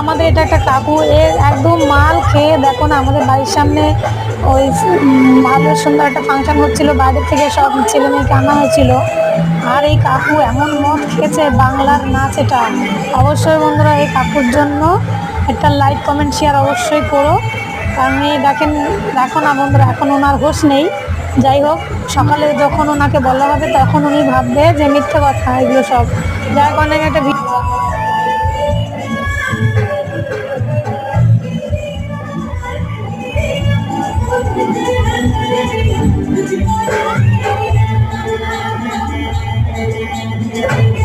আমাদের এটা একটা কাকু এর একদম মাল খেয়ে দেখো না, আমাদের বাড়ির সামনে ওই ভালো সুন্দর একটা ফাংশন হচ্ছিল, বাইরে থেকে সব ছেলে মেয়েকে আনা হয়েছিল। আর এই কাকু এমন মদ খেয়েছে, বাংলার নাচ এটা। অবশ্যই বন্ধুরা, এই কাকুর জন্য একটা লাইক কমেন্ট শেয়ার অবশ্যই করো। কারণ এই দেখেন, দেখো না বন্ধুরা, এখন ওনার হোশ নেই। যাই হোক, সকালে যখন ওনাকে বলা হবে, তখন উনি ভাববে যে মিথ্যে কথা, এগুলো সব। কারণে আমি একটা ভিডিও Oh